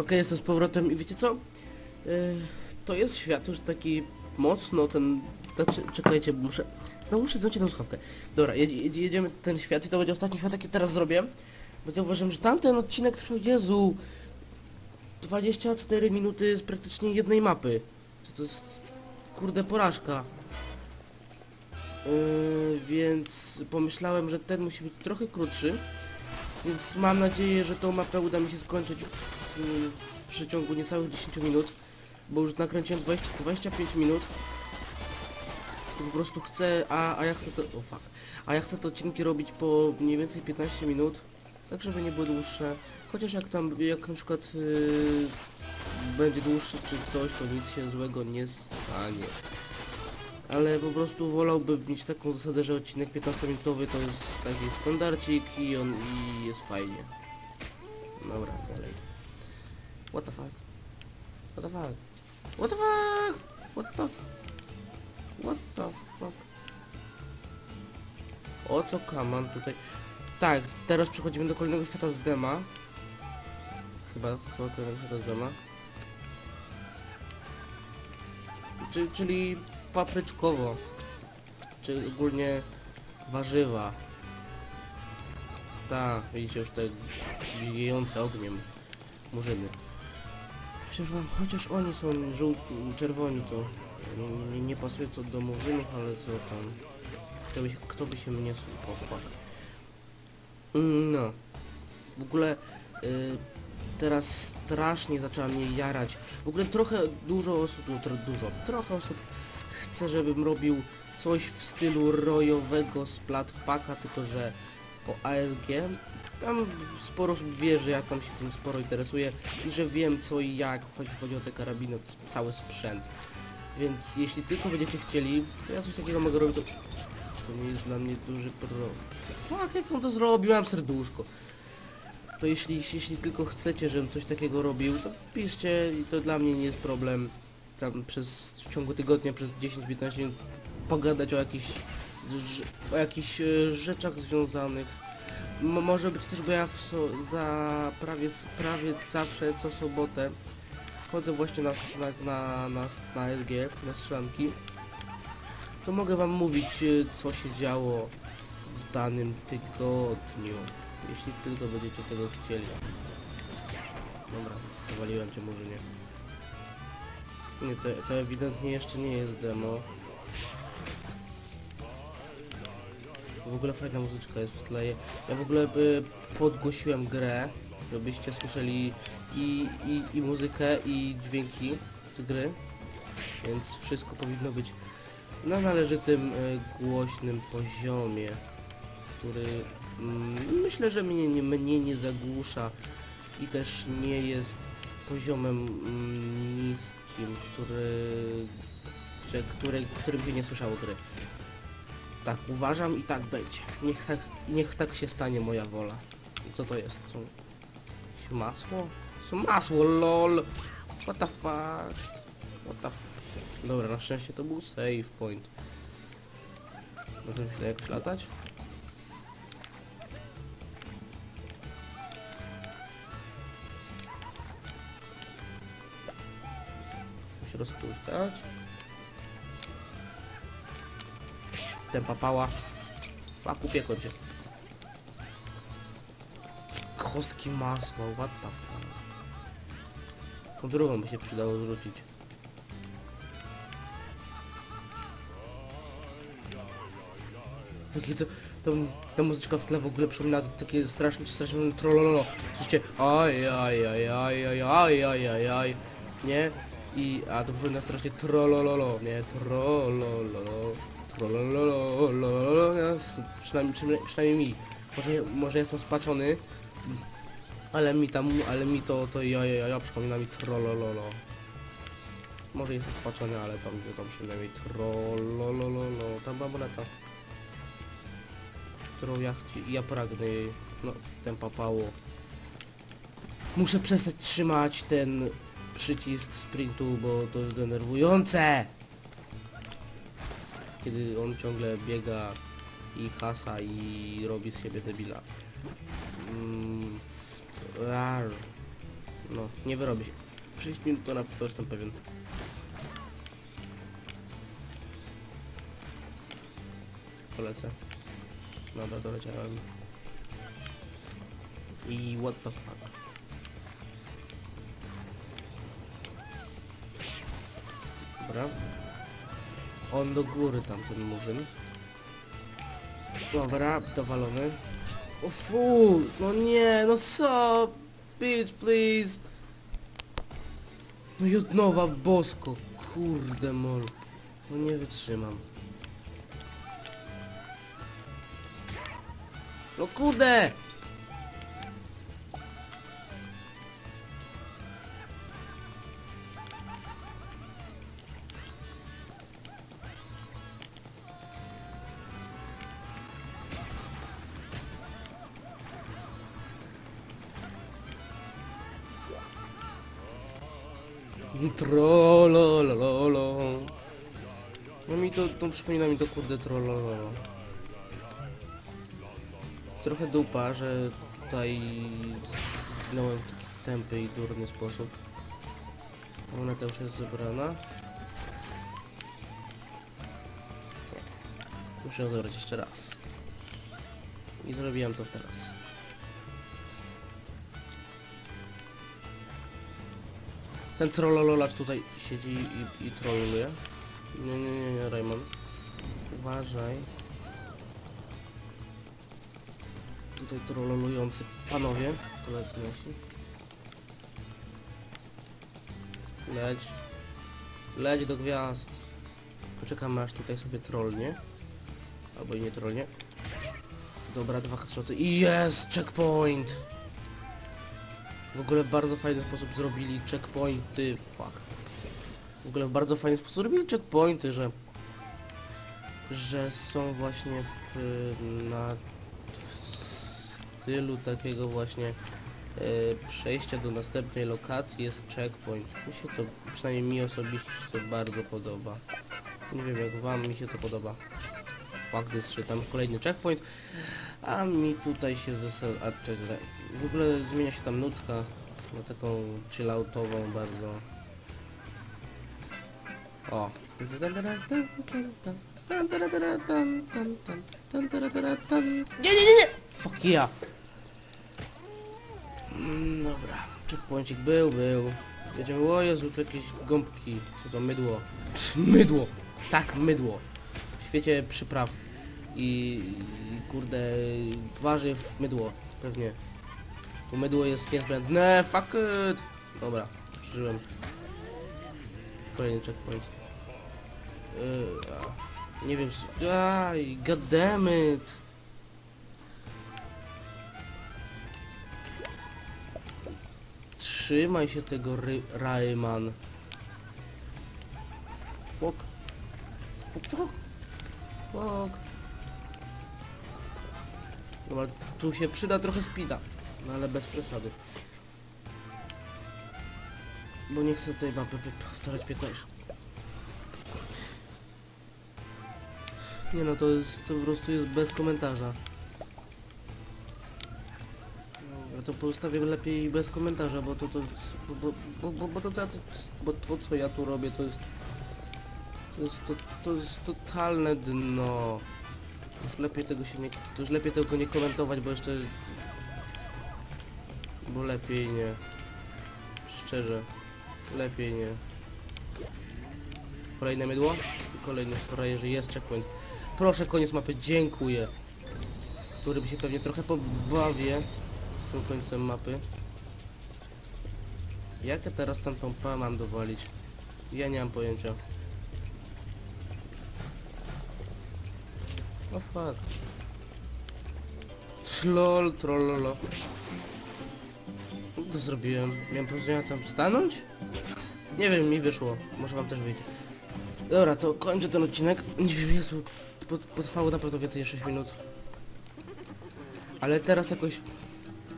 Okej, jestem z powrotem i wiecie co? Yy, to jest świat już taki mocno ten... Znaczy, czekajcie, muszę... No muszę zdjąć tą słuchawkę. Dobra, jedzie, jedzie, jedziemy ten świat i to będzie ostatni świat, jaki teraz zrobię. Bo zauważyłem, że tamten odcinek trwał, Jezu... 24 minuty z praktycznie jednej mapy. To, to jest... Kurde, porażka. Yy, więc pomyślałem, że ten musi być trochę krótszy. Więc mam nadzieję, że tą mapę uda mi się skończyć w, w przeciągu niecałych 10 minut, bo już nakręciłem 20, 25 minut. To po prostu chcę, a, a ja chcę to, o fuck, a ja chcę te odcinki robić po mniej więcej 15 minut, tak żeby nie były dłuższe. Chociaż jak tam, jak na przykład yy, będzie dłuższy czy coś, to nic się złego nie stanie. Ale po prostu wolałbym mieć taką zasadę, że odcinek 15-minutowy to jest taki standardzik i on i jest fajnie. Dobra, dalej. What the fuck? What the fuck? What the fuck? What the f... What the fuck? O co kaman tutaj? Tak, teraz przechodzimy do kolejnego świata z dema. Chyba, chyba kolejnego świata z dema. Czy, czyli papryczkowo. Czy ogólnie warzywa. Tak, widzicie już te wiejące ogniem murzyny. Chociaż, wam- chociaż oni są żółci, czerwoni, to nie, nie, pasuje co do murzynów, ale co tam. Kto by się, kto by się mnie słuchał. Mm, No. W ogóle y, teraz strasznie zaczęła mnie jarać. W ogóle trochę dużo osób, no tro, dużo, trochę osób chce, żebym robił coś w stylu rojowego splatpaka, tylko że o ASG. Tam sporo wie, że ja tam się tym sporo interesuję i że wiem co i jak, jeśli chodzi o te karabiny, cały sprzęt. Więc jeśli tylko będziecie chcieli, to ja coś takiego mogę robić, to, to nie jest dla mnie duży problem. Fuck, jak on to zrobił, mam serduszko. To jeśli, jeśli tylko chcecie, żebym coś takiego robił, to piszcie i to dla mnie nie jest problem tam przez w ciągu tygodnia przez 10-15 minut pogadać o jakichś o jakichś e, rzeczach związanych. Może być też, bo ja so za prawie, prawie zawsze co sobotę chodzę właśnie na, na, na, na, na SG, na strzelanki. To mogę wam mówić e, co się działo w danym tygodniu. Jeśli tylko będziecie tego chcieli. Dobra, zawaliłem cię może nie. Nie, to, to ewidentnie jeszcze nie jest demo. W ogóle fajna muzyczka jest w tle. Ja w ogóle by podgłosiłem grę, żebyście słyszeli i, i, i muzykę, i dźwięki z gry. Więc wszystko powinno być na należytym, e, głośnym poziomie, który mm, myślę, że mnie, nie- mnie nie zagłusza i też nie jest poziomem mm, niskim, który, że, który, którym się nie słyszało gry. Tak, uważam i tak będzie. Niech tak, niech tak się stanie moja wola. Co to jest? Są masło? Są masło, lol! What the fuck? What the f... Dobra, na szczęście to był save point. Tym chwilę jak latać? Się rozpuszczać. Ten papała. Fuck, upiekłem cię. Kostki masła, what the fuck. Tą drugą by się przydało zrzucić. Jakie to, to, ta muzyczka w tle w ogóle przypomina takie straszne, straszne trollololo. Słyszycie, aj, aj, aj, aj, aj, aj, aj, aj, aj, nie? I, a to przypomina strasznie trollololo, nie? Trollololo, trollololo, ja, przynajmniej, przynajmniej, przynajmniej mi. Może, może jestem spaczony, ale mi tam, ale mi to, to ja, ja, ja przypomina mi trollololo. Może jestem spaczony, ale tam, tam przynajmniej trollololo, tam była moneta którą ja, ja pragnę jej. No, ten papało. Muszę przestać trzymać ten przycisk sprintu, bo to jest denerwujące. Kiedy on ciągle biega i hasa i robi z siebie debila. Mm. No, nie wyrobi się. 6 minut to na to jestem pewien. Polecę. Dobra, doleciałem. I what the fuck? Dobra. On do góry tamten murzyn. Dobra, dowalony. O fu, no nie, no co? Bitch, please. No i od nowa bosko, kurde mol. No nie wytrzymam. No kurde! Trollololo. No mi to, to przypomina mi to kurde trollololo. Trochę dupa, że tutaj zginąłem w taki tępy i durny sposób. Ona to już jest zebrana. Muszę ją jeszcze raz. I zrobiłem to teraz. Ten trollololacz tutaj siedzi i, i trolluje. Nie, nie, nie, nie, Raymond. Uważaj. Tutaj trollolujący panowie, koledzy nasi. Leć. Leć do gwiazd. Poczekamy aż tutaj sobie trollnie. Albo i nie trollnie. Dobra, dwa headshoty. Jest! Checkpoint! W ogóle bardzo fajny sposób zrobili checkpointy. Fuck. W ogóle w bardzo fajny sposób zrobili checkpointy, że że są właśnie w, na w stylu takiego właśnie e, przejścia do następnej lokacji jest checkpoint. Mi się to, przynajmniej mi osobiście to bardzo podoba. Nie wiem jak wam, mi się to podoba. Jest, że tam kolejny checkpoint, a mi tutaj się czekaj. w ogóle zmienia się tam nutka na taką chilloutową bardzo. O. Nie, nie, nie, nie! Fuck yeah! Mm, dobra, checkpointik był, był. Wiedziałem, o Jezu, tu jakieś gąbki. Co to mydło? Mydło! Tak, mydło. W świecie przypraw i, i kurde warzyw mydło, pewnie. Bo mydło jest niezbędne, fuck it! Dobra, przeżyłem. Kolejny checkpoint. Yy, nie wiem, aj, goddammit! Trzymaj się tego ry Rayman. Fuck. Fuck, fuck. Fuck. Dobra, tu się przyda trochę speeda, no ale bez przesady. Bo nie chcę tej mapy powtarzać 15. Nie no, to jest, to po prostu jest bez komentarza. Dobra, to pozostawię lepiej bez komentarza, bo to, to, bo, bo, bo, bo to, co ja tu, bo to co ja tu robię to jest, to jest, to, to jest totalne dno. Już lepiej tego się nie, to już lepiej tego nie komentować, bo jeszcze, bo lepiej nie. Szczerze, lepiej nie. Kolejne mydło kolejny frajerzy jest checkpoint. Proszę, koniec mapy, dziękuję. Którym się pewnie trochę pobawię z tym końcem mapy. Jak ja teraz tamtą P mam dowalić? Ja nie mam pojęcia. O fuck. Lol, trollolo. Co zrobiłem? Miałem po prostu tam stanąć? Nie wiem, mi wyszło. Może wam też wyjdzie. Dobra, to kończę ten odcinek. Nie wiem, Jezu, pot- potrwało naprawdę więcej niż 6 minut. Ale teraz jakoś...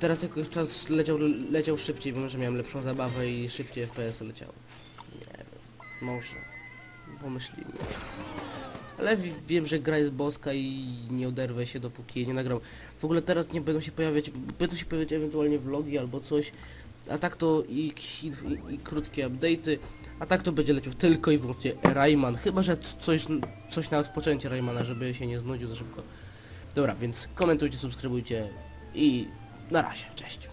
Teraz jakoś czas leciał, leciał szybciej, bo może miałem lepszą zabawę i szybciej FPS leciało. Nie wiem, może. Pomyślimy. Ale wi- wiem, że gra jest boska i nie oderwę się dopóki jej nie nagram. W ogóle teraz nie będą się pojawiać, będą się pojawiać ewentualnie vlogi albo coś A tak to i, i, i krótkie update'y. A tak to będzie leciał tylko i wyłącznie Rayman. Chyba, że coś, coś na odpoczęcie Raymana, żeby się nie znudził za szybko. Dobra, więc komentujcie, subskrybujcie i na razie. Cześć.